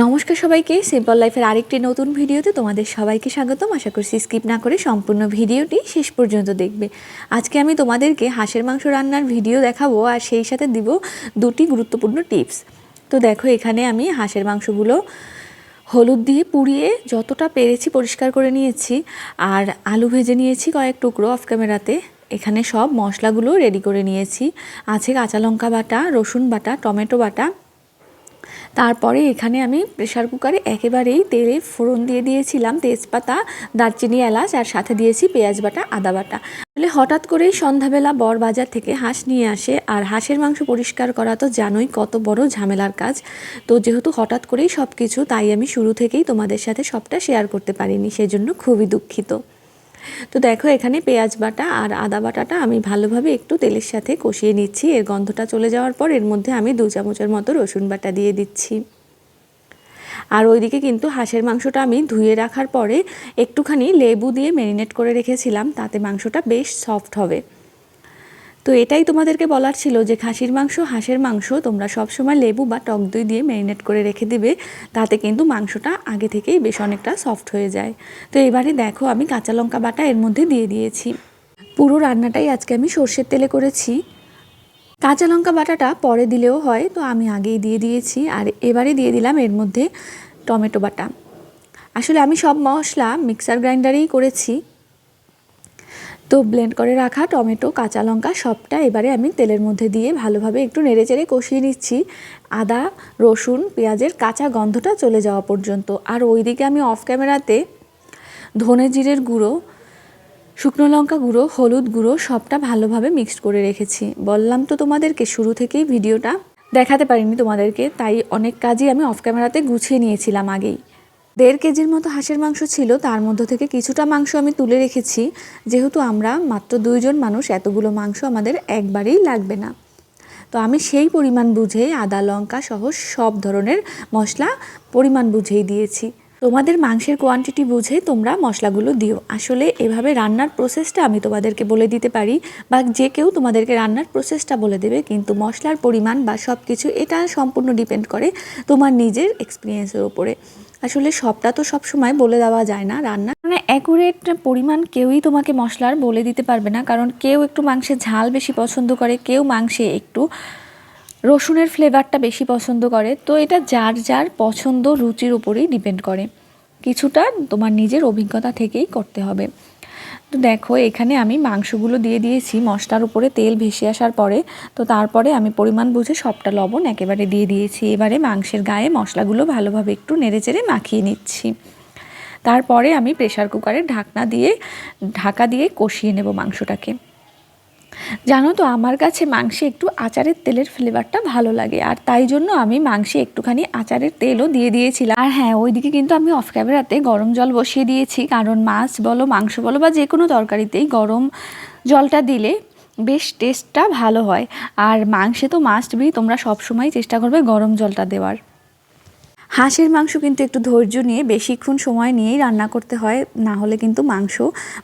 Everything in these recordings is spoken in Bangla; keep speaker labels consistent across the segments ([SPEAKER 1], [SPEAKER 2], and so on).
[SPEAKER 1] নমস্কার সবাইকে সিম্পল লাইফের আরেকটি নতুন ভিডিওতে তোমাদের সবাইকে স্বাগতম। আশা করছি স্কিপ না করে সম্পূর্ণ ভিডিওটি শেষ পর্যন্ত দেখবে। আজকে আমি তোমাদেরকে হাঁসের মাংস রান্নার ভিডিও দেখাবো আর সেই সাথে দিব দুটি গুরুত্বপূর্ণ টিপস। তো দেখো, এখানে আমি হাঁসের মাংসগুলো হলুদ দিয়ে পুড়িয়ে যতটা পেরেছি পরিষ্কার করে নিয়েছি আর আলু ভেজে নিয়েছি কয়েক টুকরো অফ ক্যামেরাতে এখানে সব মশলাগুলো রেডি করে নিয়েছি। আছে কাঁচা লঙ্কা বাটা, রসুন বাটা, টমেটো বাটা তারপরে এখানে আমি প্রেশার কুকারে একেবারেই তেলে ফোড়ন দিয়ে দিয়েছিলাম তেজপাতা, দারচিনি, এলাচ, আর সাথে দিয়েছি পেঁয়াজ বাটা, আদা বাটা। আসলে হঠাৎ করেই সন্ধ্যাবেলা বর বাজার থেকে হাঁস নিয়ে আসে, আর হাঁসের মাংস পরিষ্কার করা তো জানোই কত বড় ঝামেলার কাজ। তো যেহেতু হঠাৎ করেই সব কিছু তাই আমি শুরু থেকেই তোমাদের সাথে সবটা শেয়ার করতে পারিনি, সেজন্য খুবই দুঃখিত। তো দেখো, এখানে পেঁয়াজ বাটা আর আদা বাটাটা আমি ভালোভাবে একটু তেলের সাথে কষিয়ে নিচ্ছি। এর গন্ধটা চলে যাওয়ার পর এর মধ্যে আমি দু চামচের মতো রসুন বাটা দিয়ে দিচ্ছি। আর ওইদিকে কিন্তু হাঁসের মাংসটা আমি ধুয়ে রাখার পরে একটুখানি লেবু দিয়ে ম্যারিনেট করে রেখেছিলাম, তাতে মাংসটা বেশ সফট হবে। তো এটাই তোমাদেরকে বলার ছিল যে খাসির মাংস, হাঁসের মাংস তোমরা সবসময় লেবু বা টক দই দিয়ে ম্যারিনেট করে রেখে দিবে। তাতে কিন্তু মাংসটা আগে থেকেই বেশ অনেকটা সফট হয়ে যায়। তো এবারে দেখো আমি কাঁচা লঙ্কা বাটা এর মধ্যে দিয়ে দিয়েছি। পুরো রান্নাটাই আজকে আমি সর্ষের তেলে করেছি। কাঁচা লঙ্কা বাটাটা পরে দিলেও হয়, তো আমি আগেই দিয়ে দিয়েছি। আর এবারে দিয়ে দিলাম এর মধ্যে টমেটো বাটা। আসলে আমি সব মশলা মিক্সার গ্রাইন্ডারেই করেছি। তো ব্লেন্ড করে রাখা, টমেটো, কাঁচা লঙ্কা সবটা এবারে আমি তেলের মধ্যে দিয়ে ভালোভাবে একটু নেড়েচেড়ে কষিয়ে নিচ্ছি। আদা, রসুন, পেঁয়াজের কাঁচা গন্ধটা চলে যাওয়া পর্যন্ত। আর ওইদিকে আমি অফ ক্যামেরাতে ধনে জিরের গুঁড়ো, শুকনো লঙ্কা গুঁড়ো, হলুদ গুঁড়ো সবটা ভালোভাবে মিক্সড করে রেখেছি। বললাম তো তোমাদেরকে শুরু থেকেই ভিডিওটা দেখাতে পারিনি তোমাদেরকে, তাই অনেক কাজই আমি অফ ক্যামেরাতে গুছিয়ে নিয়েছিলাম আগেই। দেড় কেজির মতো হাঁসের মাংস ছিল। তার মধ্য থেকে কিছুটা মাংস আমি তুলে রেখেছি। যেহেতু আমরা মাত্র দুইজন মানুষ, এতগুলো মাংস আমাদের একবারেই লাগবে না। তো আমি সেই পরিমাণ বুঝেই আদা, লঙ্কা সহ সব ধরনের মশলা পরিমাণ বুঝেই দিয়েছি। তোমাদের মাংসের কোয়ান্টিটি বুঝে তোমরা মশলাগুলো দিও। আসলে এভাবে রান্নার প্রসেসটা আমি তোমাদেরকে বলে দিতে পারি বা যে কেউ তোমাদেরকে রান্নার প্রসেসটা বলে দেবে, কিন্তু মশলার পরিমাণ বা সব কিছু এটা সম্পূর্ণ ডিপেন্ড করে তোমার নিজের এক্সপিরিয়েন্সের ওপরে আসলে সবটা তো সব সময় বলে দেওয়া যায় না। রান্না মানে অ্যাকুরেট পরিমাণ কেউই তোমাকে মশলার বলে দিতে পারবে না, কারণ কেউ একটু মাংসে ঝাল বেশি পছন্দ করে, কেউ মাংসে একটু রসুনের ফ্লেভারটা বেশি পছন্দ করে। তো এটা যার যার পছন্দ রুচির উপরেই ডিপেন্ড করে। কিছুটা তোমার নিজের অভিজ্ঞতা থেকেই করতে হবে। তো দেখো, এখানে আমি মাংসগুলো দিয়ে দিয়েছি। মশলার উপরে তেল ভেসে আসার পরে, তো তারপরে আমি পরিমাণ বুঝে সবটা লবণ একেবারে দিয়ে দিয়েছি। এবারে মাংসের গায়ে মশলাগুলো ভালোভাবে একটু নেড়েচেড়ে মাখিয়ে নিচ্ছি। তারপরে আমি প্রেশার কুকারে ঢাকনা দিয়ে, ঢাকা দিয়ে কষিয়ে নেব মাংসটাকে। জানো তো, আমার কাছে মাংসে একটু আচারের তেলের ফ্লেভারটা ভালো লাগে। আর তাই জন্য আমি মাংসে একটুখানি আচারের তেলও দিয়ে দিয়েছিলাম। আর হ্যাঁ ওইদিকে কিন্তু আমি অফ ক্যামেরাতে গরম জল বসিয়ে দিয়েছি। কারণ মাছ বলো, মাংস বলো বা যে কোনো তরকারিতেই গরম জলটা দিলে বেশ টেস্টটা ভালো হয়। আর মাংসে তো মাস্ট বি তোমরা সবসময় চেষ্টা করবে গরম জলটা দেওয়ার। হাঁসের মাংস কিন্তু একটু ধৈর্য নিয়ে, বেশিক্ষণ সময় নিয়েই রান্না করতে হয়। না হলে কিন্তু মাংস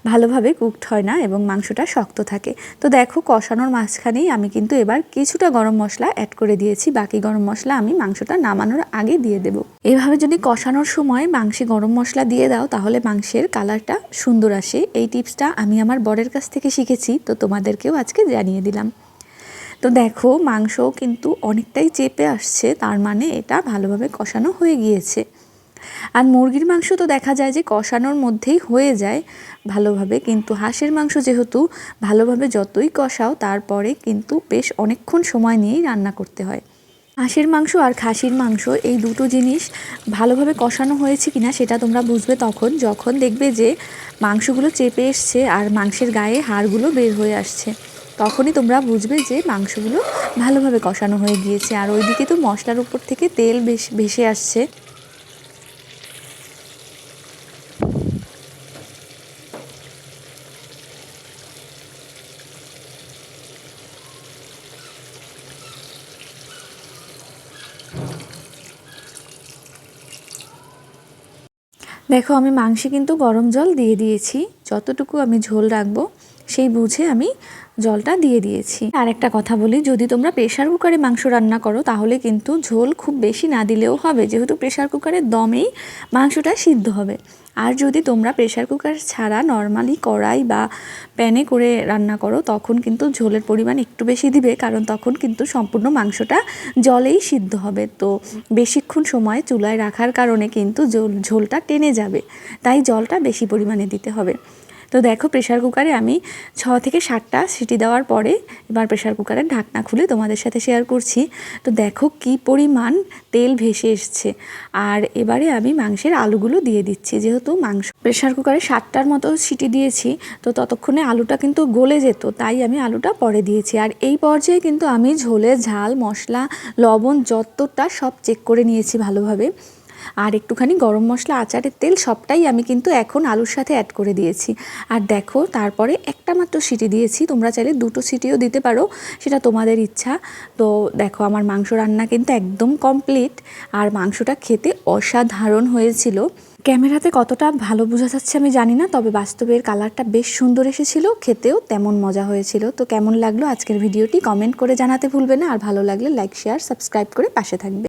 [SPEAKER 1] ভালোভাবে কুকড হয় না এবং মাংসটা শক্ত থাকে। তো দেখো, কষানোর মাঝখানেই আমি কিন্তু এবার কিছুটা গরম মশলা অ্যাড করে দিয়েছি। বাকি গরম মশলা আমি মাংসটা নামানোর আগে দিয়ে দেব। এভাবে যদি কষানোর সময় মাংসে গরম মশলা দিয়ে দাও, তাহলে মাংসের কালারটা সুন্দর আসে। এই টিপসটা আমি আমার বরের কাছ থেকে শিখেছি, তো তোমাদেরকেও আজকে জানিয়ে দিলাম। তো দেখো মাংস কিন্তু অনেকটাই চেপে আসছে, তার মানে এটা ভালোভাবে কষানো হয়ে গিয়েছে। আর মুরগির মাংস তো দেখা যায় যে কষানোর মধ্যেই হয়ে যায়। ভালোভাবে কিন্তু হাঁসের মাংস যেহেতু ভালোভাবে যতই কষাও, তারপরে কিন্তু বেশ অনেকক্ষণ সময় নিয়েই রান্না করতে হয়। হাঁসের মাংস আর খাসির মাংস, এই দুটো জিনিস ভালোভাবে কষানো হয়েছে কিনা সেটা তোমরা বুঝবে তখন, যখন দেখবে যে মাংসগুলো চেপে এসছে আর মাংসের গায়ে হাড়গুলো বের হয়ে আসছে। তখনই তোমরা বুঝবে যে মাংসগুলো ভালোভাবে কষানো হয়ে গিয়েছে। আর ওইদিকে তো মশলার উপর থেকে তেল বেশ, ভেসে আসছে। দেখো, আমি মাংসে কিন্তু গরম জল দিয়ে দিয়েছি। যতটুকু আমি ঝোল রাখব সেই বুঝে আমি জলটা দিয়ে দিয়েছি। আর একটা কথা বলি, যদি তোমরা প্রেশার কুকারে মাংস রান্না করো, তাহলে কিন্তু ঝোল খুব বেশি না দিলেও হবে। যেহেতু প্রেশার কুকারের দমেই মাংসটা সিদ্ধ হবে। আর যদি তোমরা প্রেশার কুকার ছাড়া নর্মালি কড়াই বা প্যানে করে রান্না করো, তখন কিন্তু ঝোলের পরিমাণ একটু বেশি দিবে, কারণ তখন কিন্তু সম্পূর্ণ মাংসটা জলেই সিদ্ধ হবে। তো বেশিক্ষণ সময় চুলায় রাখার কারণে কিন্তু ঝোল, ঝোলটা টেনে যাবে। তাই জলটা বেশি পরিমাণে দিতে হবে। তো দেখো প্রেশার কুকারে আমি ছ থেকে সাতটা সিটি দেওয়ার পরে এবার প্রেশার কুকারের ঢাকনা খুলে তোমাদের সাথে শেয়ার করছি। তো দেখো কি পরিমাণ তেল ভেসে এসছে। আর এবারে আমি মাংসের আলুগুলো দিয়ে দিচ্ছি, যেহেতু মাংস প্রেশার কুকারে সাতটার মতো সিটি দিয়েছি, তো ততক্ষণে আলুটা কিন্তু গলে যেত, তাই আমি আলুটা পরে দিয়েছি। আর এই পর্যায়ে কিন্তু আমি ঝোলে ঝাল, মশলা, লবণ যতটা সব চেক করে নিয়েছি ভালোভাবে। আর একটুখানি গরম মশলা, আচারের তেল সবটাই আমি কিন্তু এখন আলুর সাথে অ্যাড করে দিয়েছি। আর দেখো, তারপরে একটা মাত্র সিটি দিয়েছি, তোমরা চাইলে দুটো সিটিও দিতে পারো, সেটা তোমাদের ইচ্ছা। তো দেখো, আমার মাংস রান্না কিন্তু একদম কমপ্লিট আর মাংসটা খেতে অসাধারণ হয়েছিল। ক্যামেরাতে কতটা ভালো বোঝা যাচ্ছে আমি জানি না, তবে বাস্তবের কালারটা বেশ সুন্দর এসেছিল, খেতেও তেমন মজা হয়েছিল। তো কেমন লাগল আজকের ভিডিওটি কমেন্ট করে জানাতে ভুলবে না, আর ভালো লাগলে লাইক শেয়ার সাবস্ক্রাইব করে পাশে থাকবে।